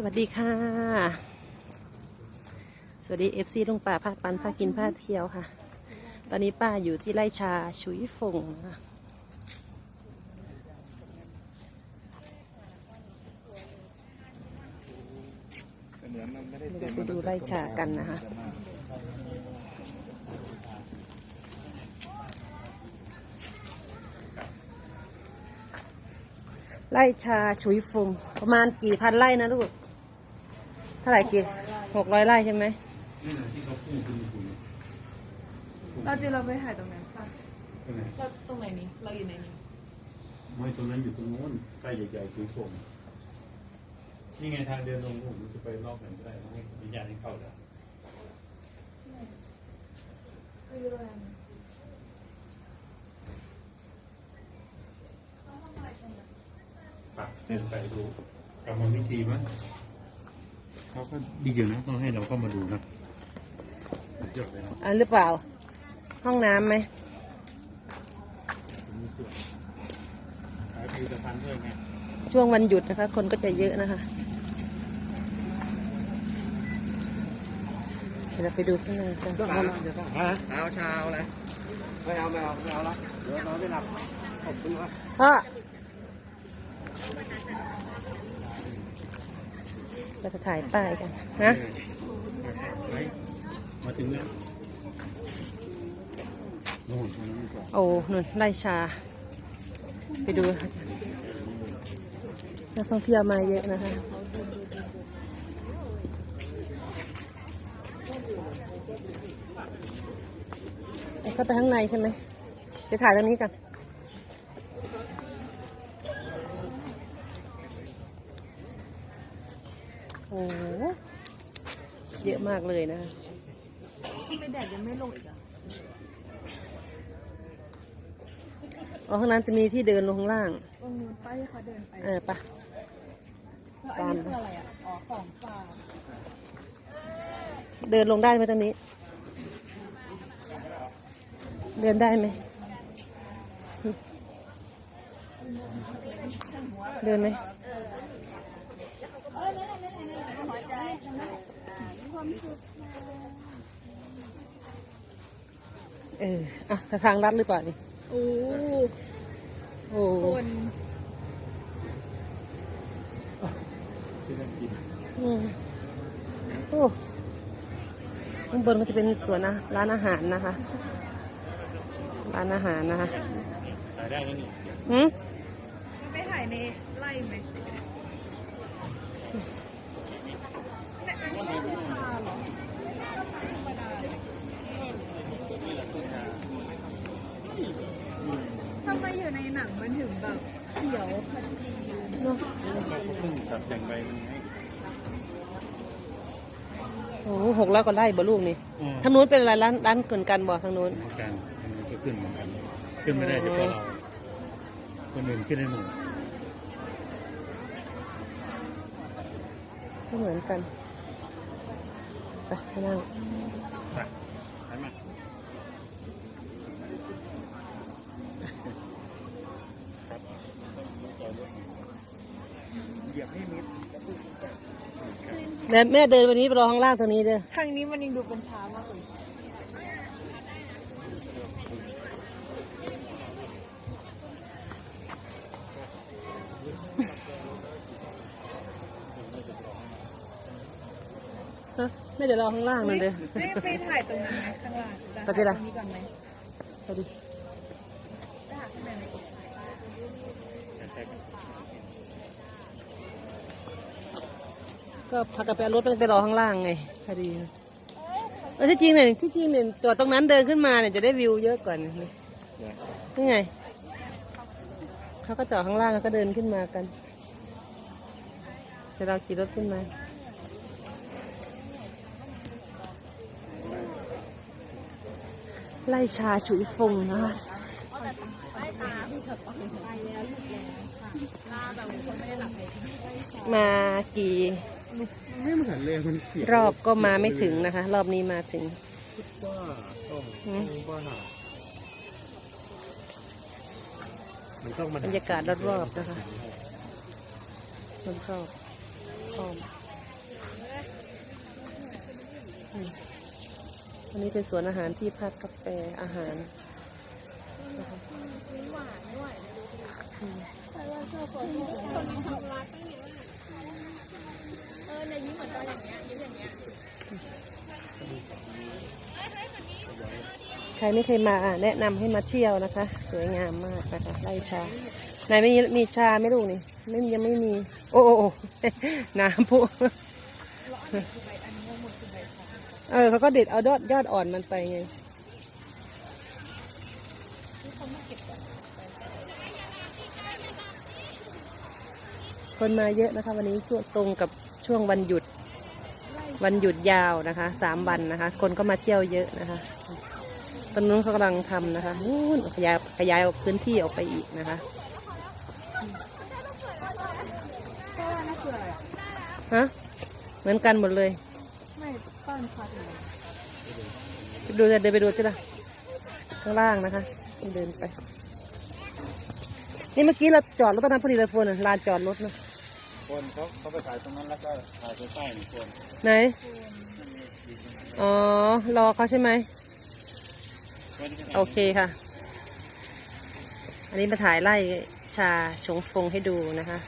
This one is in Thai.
สวัสดีค่ะ สวัสดีเอฟซีลุงป่าภาคปันภาคกินภาคเที่ยวค่ะ ตอนนี้ป้าอยู่ที่ไร่ชาชุยฟงนะคะเหมือนมันไม่ได้เราไปดูไร่ชากันนะคะไร่ชาชุยฟงประมาณกี่พันไร่นะลูก ท่าไหร่กี่หกร้อยไร่ใช่ไหมเราจริงเราไปถ่ายตรงนั้นป่ะตรงไหนเราตรงไหนนี้เราอยู่ในนี้ไม่ตรงนั้นอยู่ตรงโน้นใกล้ใหญ่ๆคือส่งนี่ไงทางเดินลงผมจะไปรอบไหนก็ได้ต้องให้วิญญาณให้เข้าแล้วไม่รู้อะไรปักเดินไปดูกรรมวิธีมั้ย เขาก็ดีอยู่นะต้องให้เราเข้ามาดูนะสุดยอดเลยนะอันหรือเปล่า ห้องน้ำไหมมีส่วนขายผลิตภัณฑ์ด้วยไงช่วงวันหยุดนะคะ คนก็จะเยอะนะคะเดี๋ยวเราไปดูข้างในกันเอาชาเอาอะไรไม่เอาไม่เอาไม่เอาละเดี๋ยวนอนไม่หลับขอบคุณครับพ่อ เราจะถ่ายป้ายกันนะมาถึงแล้วโน่นตรงนั้นดีกว่าโอ้นุ่นไล่ชา ไปดูนักท่องเที่ยวมาเยอะนะคะเข้าไปข้างในใช่ไหมไปถ่ายตรงนี้กัน โอ้โหเยอะมากเลยนะคะไม่แดดยังไม่ลงอีกอะอ๋อข้างนั้นจะมีที่เดินลงข้างล่างตรงนู้นป้าที่เขาเดินไปเออปะแล้วอันนี้คืออะไรอะอ๋อของฝากเดินลงได้ไหมตรงนี้ เดินได้ไหม เดินไหม เอออะทางลัดหรือเปล่านี่โอ้โอ้คนที่นั่นกินอืมโอ้ข้างบนก็จะเป็นสวนนะร้านอาหารนะคะ ร้านอาหารนะคะขายได้แล้วนี่หืมไปถ่ายในไร่ไหมแต่อันนี้คือชาเหรอทำไมอยู่ในหนังมันถึงแบบเขียวขจี เนอะ เพิ่ง ตัดแต่งใบมันให้โอ้โหหกแล้วก็ไล่บ่ลูกนี่อืมทางนู้นเป็นอะไรร้านร้านเกินกันบ่ทางนู้น เหมือนกันมันก็ขึ้นเหมือนกัน ขึ้นไม่ได้เฉพาะเราคนอื่นขึ้นได้หมดก็เหมือนกันไปไปนั่ง ไปไปมา เหยียบให้มิดเดี๋ยวแม่เดินวันนี้ไปรอข้างล่างตรงนี้เด้อทางนี้มันยังดูเป็นช้ามากเลยฮะแม่เดี๋ยวรอข้างล่างนั่นเด้อ ไม่ไปถ่ายตรงนั้นไหมข้างล่างจะไปที่ไหน ถ่ายตรงนี้ก่อนไหมไปดิจะหาข้างในไหม ก็พากันไปเอารถไปรอข้างล่างไงพอดีเออที่จริงเนี่ยที่จริงเนี่ยจอดตรงนั้นเดินขึ้นมาเนี่ยจะได้วิวเยอะกว่านี่นี่ไงเขาก็จอดข้างล่างแล้วก็เดินขึ้นมากันเดี๋ยวเราขี่รถขึ้นมาไล่ชาฉุยฟงนะคะมากี่ ไม่เหมือนเลยมันเสียรอบก็มาไม่ถึงนะคะ รอบนี้มาถึงว่าต้องหืมว่ามันต้องมาบรรยากาศรอบๆนะคะรอบๆอ้อมอืมอันนี้เป็นสวนอาหารที่พักกาแฟอาหารเออ นยิ้มเหมือนตอนอย่างเงี้ยยิ้มอย่างเงี้ยใครไม่เคยมาอะแนะนำให้มาเที่ยวนะคะ สวยงามมากนะคะไร่ชาไหนไม่มีมีชาไหมลูกนี่ไม่ยังไม่มีโอ้โอ้โอ้น้ำพุเออเขาก็เด็ดเอายอดยอดอ่อนมันไปไงคนมาเยอะนะคะ วันนี้ช่วงตรงกับ ช่วงวันหยุด วันหยุดยาวนะคะสามวันนะคะ คนก็มาเที่ยวเยอะนะคะตอนนู้นเขากำลังทำนะคะนู่นขยายขยายออกพื้นที่ออกไปอีกนะคะฮะเหมือนกันหมดเลยไม่ต้นพัดเลยไปดูกันเดินไปดูสิล่ะข้างล่างนะคะเดินไป นี่เมื่อกี้เราจอดรถตอนนั้นพอดีเลยโฟนลานจอดรถเนาะ คนเขาเขาไปถ่ายตรงนั้นแล้วก็ถ่ายไปใต้หนึ่งคนไหน อ๋อ รอเขาใช่ไหม โอเคค่ะ อันนี้มาถ่ายไล่ชาชงฟงให้ดูนะคะ